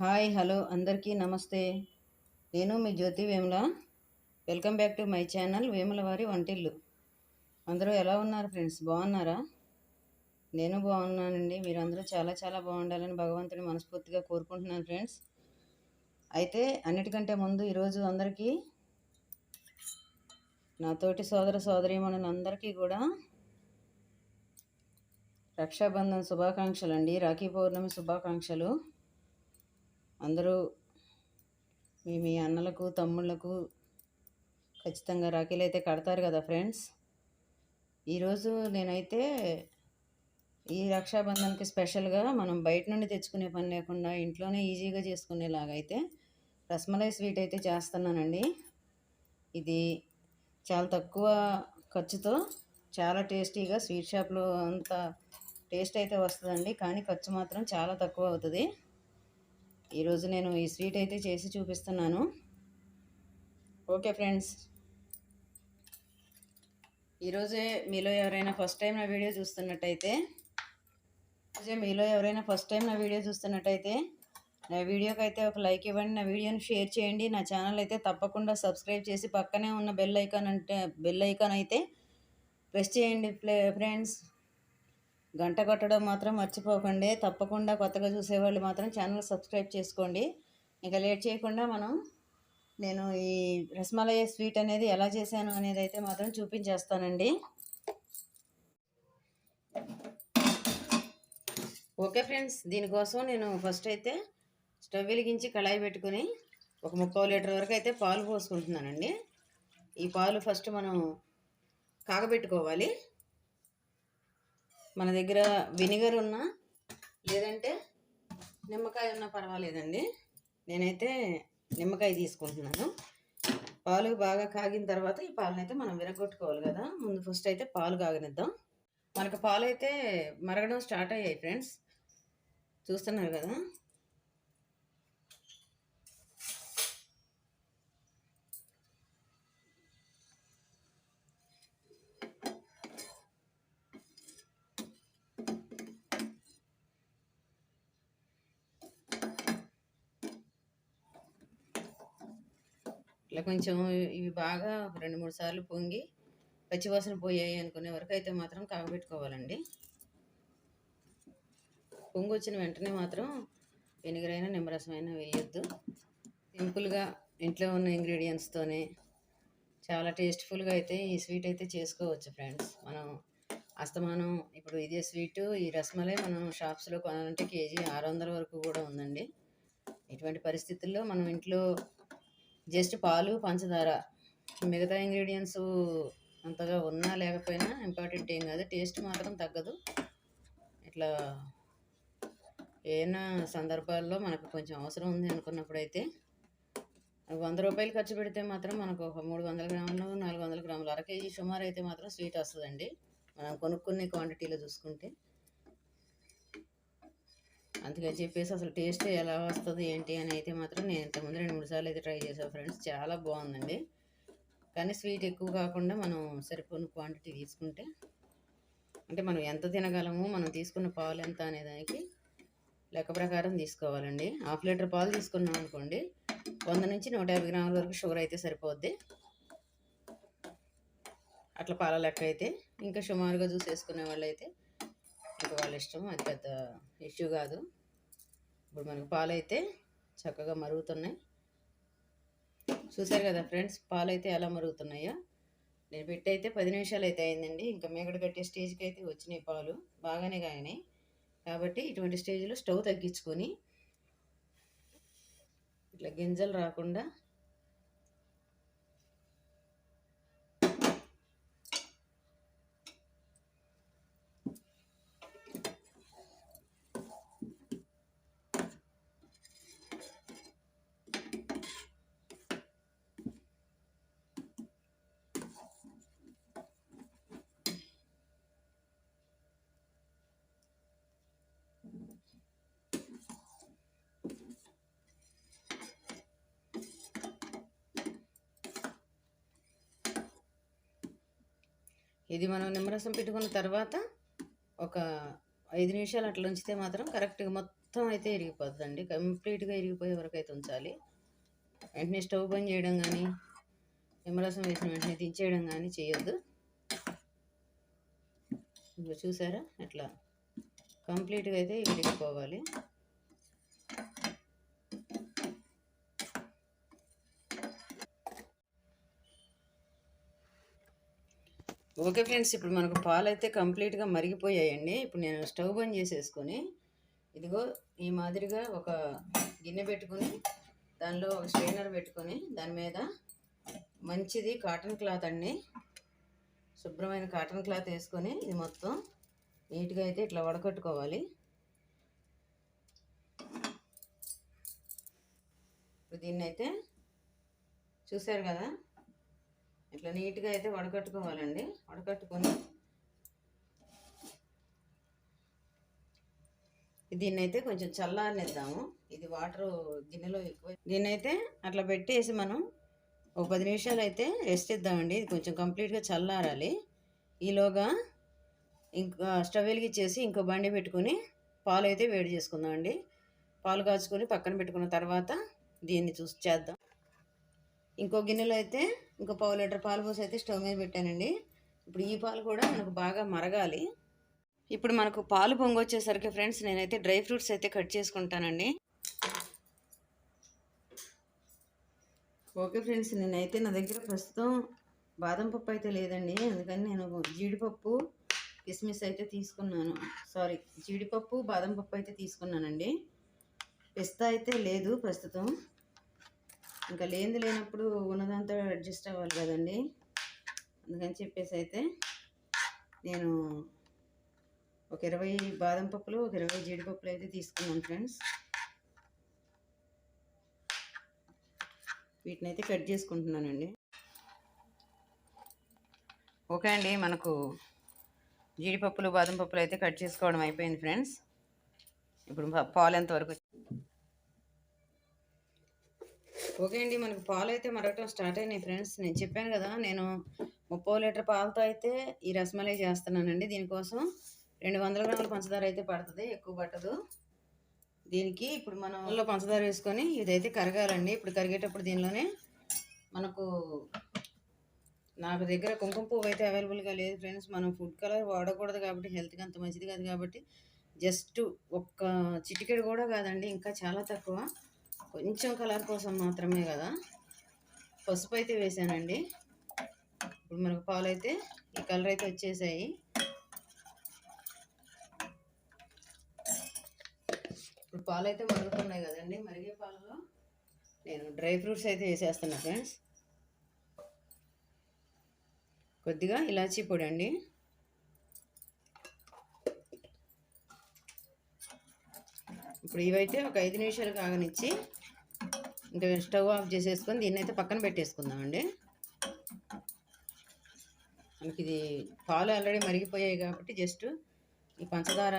Hi hello అందరికీ నమస్తే. నేను మీ Jyothi Vemula. Welcome back to my channel Vemula వారి వంటిల్లు. అందరూ ఎలా ఉన్నారు ఫ్రెండ్స్? బాగున్నారా? నేను బాగున్నానండి. మీరందరూ చాలా చాలా బాగుండాలని భగవంతుని మనస్ఫూర్తిగా కోరుకుంటున్నాను ఫ్రెండ్స్. అయితే అన్నిటికంటే ముందు ఈరోజు అందరికీ నా తోటి సోదర సోదరీమణులందరికీ కూడా రక్షాబంధన్ శుభాకాంక్షలు అండి రాఖీ పౌర్ణమి శుభాకాంక్షలు. అందరూ మీ మీ అన్నలకు తమ్ముళ్ళకు ఖచ్చితంగా రాఖీలు అయితే కడతారు కదా ఫ్రెండ్స్. ఈరోజు నేనైతే ఈ రక్షాబంధన్కి స్పెషల్గా మనం బయట నుండి తెచ్చుకునే పని లేకుండా ఇంట్లోనే ఈజీగా చేసుకునేలాగైతే రస్మలై స్వీట్ అయితే చేస్తున్నానండి. ఇది చాలా తక్కువ ఖర్చుతో చాలా టేస్టీగా స్వీట్ షాప్లో అంత టేస్ట్ అయితే వస్తుందండి. కానీ ఖర్చు మాత్రం చాలా తక్కువ అవుతుంది. ఈరోజు నేను ఈ స్వీట్ అయితే చేసి చూపిస్తున్నాను. Okay friends. ఈరోజే మీలో ఎవరైనా ఫస్ట్ టైం నా వీడియో చూస్తున్నట్టయితే ఈరోజే మీలో ఎవరైనా ఫస్ట్ టైం నా వీడియో చూస్తున్నట్టయితే నా వీడియోకి అయితే ఒక లైక్ ఇవ్వండి నా వీడియోని షేర్ చేయండి. నా ఛానల్ అయితే తప్పకుండా సబ్స్క్రైబ్ చేసి పక్కనే ఉన్న బెల్ ఐకాన్ అంటే బెల్ ఐకాన్ అయితే ప్రెస్ చేయండి ఫ్రెండ్స్. గంట కొట్టడం మాత్రం మర్చిపోకండి. తప్పకుండా కొత్తగా చూసేవాళ్ళు మాత్రం ఛానల్ సబ్స్క్రైబ్ చేసుకోండి. ఇంకా లేట్ చేయకుండా మనం నేను ఈ రసమలయ స్వీట్ అనేది ఎలా చేశాను అనేది అయితే మాత్రం చూపించేస్తానండి. ఓకే ఫ్రెండ్స్ దీనికోసం నేను ఫస్ట్ అయితే స్టవ్ వెలిగించి కళాయి పెట్టుకుని ఒక ముప్పై లీటర్ వరకు అయితే పాలు పోసుకుంటున్నానండి. ఈ పాలు ఫస్ట్ మనం కాగబెట్టుకోవాలి. మన దగ్గర వినిగర్ ఉన్నా లేదంటే నిమ్మకాయ ఉన్నా పర్వాలేదండి. నేనైతే నిమ్మకాయ తీసుకుంటున్నాను. పాలు బాగా కాగిన తర్వాత ఈ పాలను అయితే మనం విరగొట్టుకోవాలి కదా. ముందు ఫస్ట్ అయితే పాలు కాగనిద్దాం. మనకు పాలు అయితే మరగడం స్టార్ట్ అయ్యాయి ఫ్రెండ్స్ చూస్తున్నారు కదా. ఇట్లా కొంచెం ఇవి బాగా రెండు మూడు సార్లు పొంగి పచ్చివాసన పోయాయి అనుకునే వరకు అయితే మాత్రం కాగబెట్టుకోవాలండి. పొంగి వచ్చిన వెంటనే మాత్రం వెనుగలైన నిమ్మరసం అయినా వేయొద్దు. సింపుల్గా ఇంట్లో ఉన్న ఇంగ్రీడియంట్స్తోనే చాలా టేస్ట్ఫుల్గా అయితే ఈ స్వీట్ అయితే చేసుకోవచ్చు ఫ్రెండ్స్. మనం అస్తమానం ఇప్పుడు ఇదే స్వీటు ఈ రసమలై మనం షాప్స్లో కొనాలంటే కేజీ ఆరు వందల వరకు కూడా ఉందండి. ఇటువంటి పరిస్థితుల్లో మనం ఇంట్లో జస్ట్ పాలు పంచదార. మిగతా ఇంగ్రీడియంట్స్ అంతగా ఉన్నా లేకపోయినా ఇంపార్టెంట్ ఏం కాదు. టేస్ట్ మాత్రం తగ్గదు. ఇట్లా ఏమైనా సందర్భాల్లో మనకు కొంచెం అవసరం ఉంది అనుకున్నప్పుడైతే వంద రూపాయలు ఖర్చు పెడితే మాత్రం మనకు ఒక మూడు వందల గ్రాములు నాలుగు వందల గ్రాములు అర కేజీ సుమారు అయితే మాత్రం స్వీట్ వస్తుందండి. మనం కొనుక్కునే క్వాంటిటీలో చూసుకుంటే. అందుకని చెప్పేసి అసలు టేస్ట్ ఎలా వస్తుంది ఏంటి అని అయితే మాత్రం నేను ఇంతకుముందు రెండు మూడు సార్లు అయితే ట్రై చేసాను ఫ్రెండ్స్. చాలా బాగుందండి. కానీ స్వీట్ ఎక్కువ కాకుండా మనం సరిపోయిన క్వాంటిటీ తీసుకుంటే అంటే మనం ఎంత తినగలము మనం తీసుకున్న పాలు ఎంత అనే దానికి లెక్క ప్రకారం తీసుకోవాలండి. హాఫ్ లీటర్ పాలు తీసుకున్నాం అనుకోండి వంద నుంచి నూట యాభై గ్రాముల వరకు షుగర్ అయితే సరిపోద్ది. అట్లా పాల లెక్క అయితే ఇంకా సుమారుగా జ్యూస్ వేసుకునే వాళ్ళు అయితే ఇంకా వాళ్ళ ఇష్టం అది పెద్ద ఇష్యూ కాదు. ఇప్పుడు మనకు పాలైతే చక్కగా మరుగుతున్నాయి. చూసారు కదా ఫ్రెండ్స్ పాలు అయితే ఎలా మరుగుతున్నాయో. నేను పెట్టి అయితే పది నిమిషాలు అయితే అయిందండి. ఇంకా మేకడ కట్టే స్టేజ్కి అయితే వచ్చినాయి పాలు. బాగానే కాగినాయి. కాబట్టి ఇటువంటి స్టేజ్లో స్టవ్ తగ్గించుకొని ఇట్లా గింజలు రాకుండా ఇది మనం నిమ్మరసం పెట్టుకున్న తర్వాత ఒక ఐదు నిమిషాలు అట్లా ఉంచితే మాత్రం కరెక్ట్గా మొత్తం అయితే ఇరిగిపోతుందండి. కంప్లీట్గా ఇరిగిపోయే వరకు అయితే ఉంచాలి. వెంటనే స్టవ్ బంద్ చేయడం కానీ నిమ్మరసం వేసిన వెంటనే దించేయడం కానీ చేయొద్దు. ఇదిగో చూసారా? ఎట్లా కంప్లీట్గా అయితే ఇరిగిపోవాలి. ఓకే ఫ్రెండ్స్ ఇప్పుడు మనకు పాలు అయితే కంప్లీట్గా మరిగిపోయాయండి. ఇప్పుడు నేను స్టవ్ బంద్ చేసేసుకొని ఇదిగో ఈ మాదిరిగా ఒక గిన్నె పెట్టుకొని దానిలో ఒక స్ట్రైనర్ పెట్టుకొని దాని మీద మంచిది కాటన్ క్లాత్ అండి. శుభ్రమైన కాటన్ క్లాత్ వేసుకొని ఇది మొత్తం నీట్గా అయితే ఇట్లా వడకట్టుకోవాలి. ఇప్పుడు దీన్ని అయితే చూశారు కదా ఇట్లా నీట్గా అయితే వడకట్టుకోవాలండి. వడకట్టుకొని దీన్నైతే కొంచెం చల్లారనిద్దాము. ఇది వాటర్ గిన్నెలో ఎక్కువ దీన్నైతే అట్లా పెట్టేసి మనం ఒక పది నిమిషాలు అయితే రెస్ట్ ఇద్దామండి. ఇది కొంచెం కంప్లీట్గా చల్లారాలి. ఈలోగా ఇంకా స్టవ్ వెలిగించేసి ఇంకో బండి పెట్టుకొని పాలు అయితే వేడి చేసుకుందామండి. పాలు కాచుకొని పక్కన పెట్టుకున్న తర్వాత దీన్ని చూసి చేద్దాం. ఇంకో గిన్నెలో అయితే ఇంకా పావు లీటర్ పాలు పోసి అయితే స్టవ్ మీద పెట్టానండి. ఇప్పుడు ఈ పాలు కూడా మనకు బాగా మరగాలి. ఇప్పుడు మనకు పాలు పొంగొచ్చేసరికి ఫ్రెండ్స్ నేనైతే డ్రై ఫ్రూట్స్ అయితే కట్ చేసుకుంటానండి. ఓకే ఫ్రెండ్స్ నేనైతే నా దగ్గర ప్రస్తుతం బాదం పప్పు అయితే లేదండి. అందుకని నేను జీడిపప్పు కిస్మిస్ అయితే తీసుకున్నాను. సారీ జీడిపప్పు బాదం పప్పు అయితే తీసుకున్నానండి. పిస్తా అయితే లేదు ప్రస్తుతం. ఇంకా లేనిది లేనప్పుడు ఉన్నదంతా అడ్జస్ట్ అవ్వాలి కదండి. అందుకని చెప్పేసి అయితే నేను ఒక ఇరవై బాదం పప్పులు ఒక ఇరవై జీడిపప్పులు అయితే తీసుకున్నాను ఫ్రెండ్స్. వీటిని అయితే కట్ చేసుకుంటున్నానండి. ఓకే అండి మనకు జీడిపప్పులు బాదం పప్పులు అయితే కట్ చేసుకోవడం అయిపోయింది ఫ్రెండ్స్. ఇప్పుడు పాలు ఎంతవరకు ఓకే అండి మనకు పాలు అయితే మరగటం స్టార్ట్ అయినాయి ఫ్రెండ్స్. నేను చెప్పాను కదా నేను ముప్పై లీటర్ పాలతో అయితే ఈ రసమలై చేస్తున్నానండి. దీనికోసం రెండు వందల గ్రాముల పంచదార అయితే పడుతుంది ఎక్కువ పట్టదు. దీనికి ఇప్పుడు మనం అందులో పంచదార వేసుకొని ఇదైతే కరగాలండి. ఇప్పుడు కరిగేటప్పుడు దీనిలోనే మనకు నాకు దగ్గర కుంకుమ పువ్వు అయితే అవైలబుల్గా లేదు ఫ్రెండ్స్. మనం ఫుడ్ కలర్ వాడకూడదు కాబట్టి హెల్త్కి అంత మంచిది కాదు కాబట్టి జస్ట్ ఒక్క చిటికెడు కూడా కాదండి ఇంకా చాలా తక్కువ. కొంచెం కలర్ కోసం మాత్రమే కదా. పసుపు అయితే వేసానండి. ఇప్పుడు మనకు పాలు అయితే ఈ కలర్ అయితే వచ్చేసాయి. ఇప్పుడు పాలు అయితే మరుగుతున్నాయి కదండి. మరిగే పాలలో నేను డ్రై ఫ్రూట్స్ అయితే వేసేస్తున్నా ఫ్రెండ్స్. కొద్దిగా ఇలాచీ పొడి అండి. ఇప్పుడు ఇవైతే ఒక ఐదు నిమిషాలు కాగనిచ్చి ఇంకా స్టవ్ ఆఫ్ చేసేసుకొని దీన్ని అయితే పక్కన పెట్టేసుకుందామండి. మనకి ఇది పాలు ఆల్రెడీ మరిగిపోయాయి కాబట్టి జస్ట్ ఈ పంచదార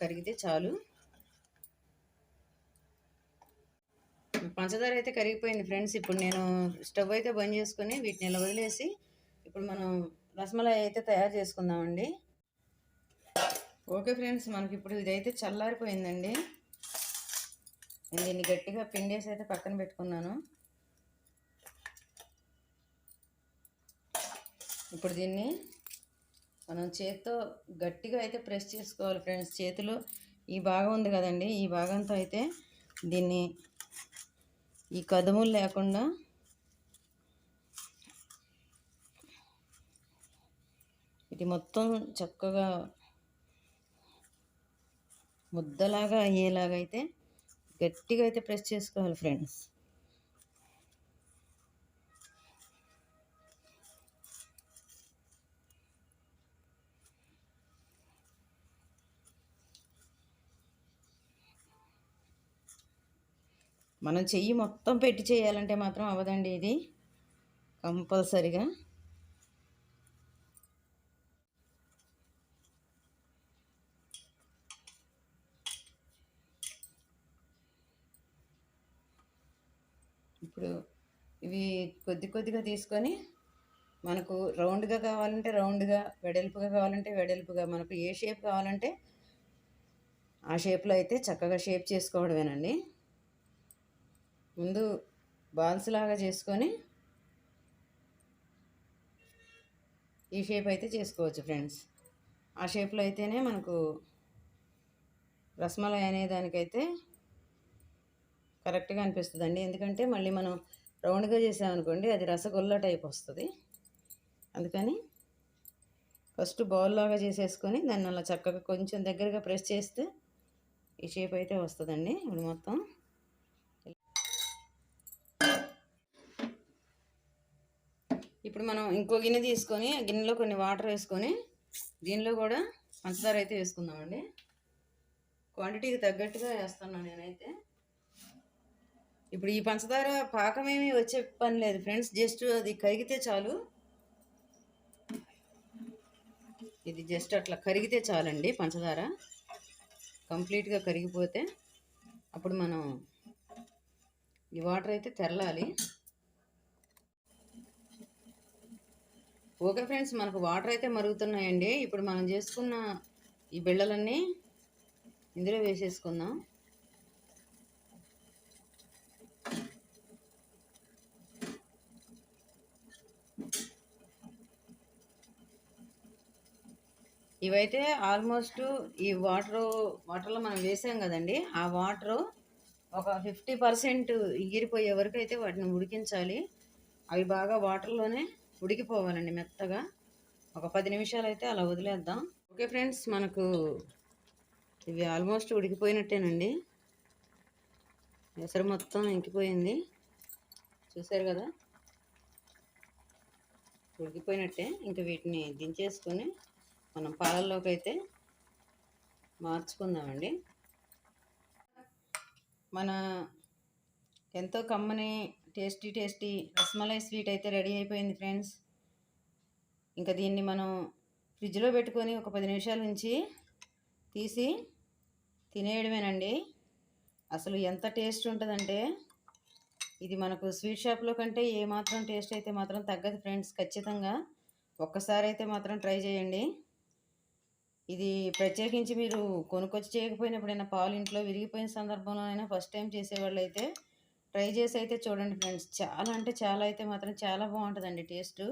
కరిగితే చాలు. పంచదార అయితే కరిగిపోయింది ఫ్రెండ్స్. ఇప్పుడు నేను స్టవ్ అయితే బంద్ చేసుకొని వీటిని ఇలా వదిలేసి ఇప్పుడు మనం రసమలై అయితే తయారు చేసుకుందామండి. ఓకే ఫ్రెండ్స్ మనకి ఇప్పుడు ఇదైతే చల్లారిపోయిందండి. నేను దీన్ని గట్టిగా పిండేసి అయితే పక్కన పెట్టుకున్నాను. ఇప్పుడు దీన్ని మనం చేత్తో గట్టిగా అయితే ప్రెస్ చేసుకోవాలి ఫ్రెండ్స్. చేతిలో ఈ భాగం ఉంది కదండి ఈ భాగంతో అయితే దీన్ని ఈ కదుములు లేకుండా ఇది మొత్తం చక్కగా ముద్దలాగా అయ్యేలాగా అయితే గట్టిగా అయితే ప్రెస్ చేసుకోవాలి ఫ్రెండ్స్. మనం చెయ్యి మొత్తం పెట్టి చేయాలంటే మాత్రం అవ్వదండి ఇది. కంపల్సరిగా. ఇప్పుడు ఇవి కొద్ది కొద్దిగా తీసుకొని మనకు రౌండ్గా కావాలంటే రౌండ్గా వెడల్పుగా కావాలంటే వెడల్పుగా మనకు ఏ షేప్ కావాలంటే ఆ షేప్లో అయితే చక్కగా షేప్ చేసుకోవడమేనండి. ముందు బాల్స్ లాగా చేసుకొని ఈ షేప్ అయితే చేసుకోవచ్చు ఫ్రెండ్స్. ఆ షేప్లో అయితేనే మనకు రసమలై అనే దానికైతే కరెక్ట్గా అనిపిస్తుందండి. ఎందుకంటే మళ్ళీ మనం రౌండ్గా చేసామనుకోండి అది రసగుల్లా టైప్ వస్తుంది. అందుకని ఫస్ట్ బౌల్ లాగా చేసేసుకొని దాన్ని అలా చక్కగా కొంచెం దగ్గరగా ప్రెస్ చేస్తే ఈ షేప్ అయితే వస్తుందండి. ఇప్పుడు మొత్తం ఇప్పుడు మనం ఇంకో గిన్నె తీసుకొని గిన్నెలో కొన్ని వాటర్ వేసుకొని దీనిలో కూడా పంచదార అయితే వేసుకుందామండి. క్వాంటిటీకి తగ్గట్టుగా వేస్తున్నాను నేనైతే. ఇప్పుడు ఈ పంచదార పాకమేమి వచ్చే పని లేదు. ఫ్రెండ్స్ జస్ట్ అది కరిగితే చాలు. ఇది జస్ట్ అట్లా కరిగితే చాలండి పంచదార. కంప్లీట్గా కరిగిపోతే అప్పుడు మనం ఈ వాటర్ అయితే తెరలాలి. ఓకే ఫ్రెండ్స్ మనకు వాటర్ అయితే మరుగుతున్నాయండి. ఇప్పుడు మనం చేసుకున్న ఈ బిళ్ళలన్నీ ఇందులో వేసేసుకుందాం. ఇవైతే ఆల్మోస్ట్ ఈ వాటర్ వాటర్లో మనం వేసాం కదండి ఆ వాటర్ ఒక ఫిఫ్టీ పర్సెంట్ ఎగిరిపోయే వరకు అయితే వాటిని ఉడికించాలి. అవి బాగా వాటర్లోనే ఉడికిపోవాలండి మెత్తగా. ఒక పది నిమిషాలు అయితే అలా వదిలేద్దాం. ఓకే ఫ్రెండ్స్ మనకు ఇవి ఆల్మోస్ట్ ఉడికిపోయినట్టేనండి. ఎసరు మొత్తం ఇంకిపోయింది. చూసారు కదా? ఉడికిపోయినట్టే. ఇంకా వీటిని దించేసుకొని మనం పాలల్లోకి అయితే మార్చుకుందామండి. మన ఎంతో కమ్మని టేస్టీ టేస్టీ రసమలై స్వీట్ అయితే రెడీ అయిపోయింది ఫ్రెండ్స్. ఇంకా దీన్ని మనం ఫ్రిడ్జ్లో పెట్టుకొని ఒక పది నిమిషాల నుంచి తీసి తినేయడమేనండి. అసలు ఎంత టేస్ట్ ఉంటుందంటే ఇది మనకు స్వీట్ షాప్లో కంటే ఏ మాత్రం టేస్ట్ అయితే మాత్రం తగ్గదు ఫ్రెండ్స్ ఖచ్చితంగా. ఒక్కసారి అయితే మాత్రం ట్రై చేయండి. ఇది ప్రత్యేకించి మీరు కొనుక్కొచ్చి చేయకపోయిన ఎప్పుడైనా పాలు ఇంట్లో విరిగిపోయిన సందర్భంలో అయినా ఫస్ట్ టైం చేసేవాళ్ళు అయితే ట్రై చేసి అయితే చూడండి ఫ్రెండ్స్ చాలా అంటే చాలా అయితే మాత్రం చాలా బాగుంటుందండి టేస్ట్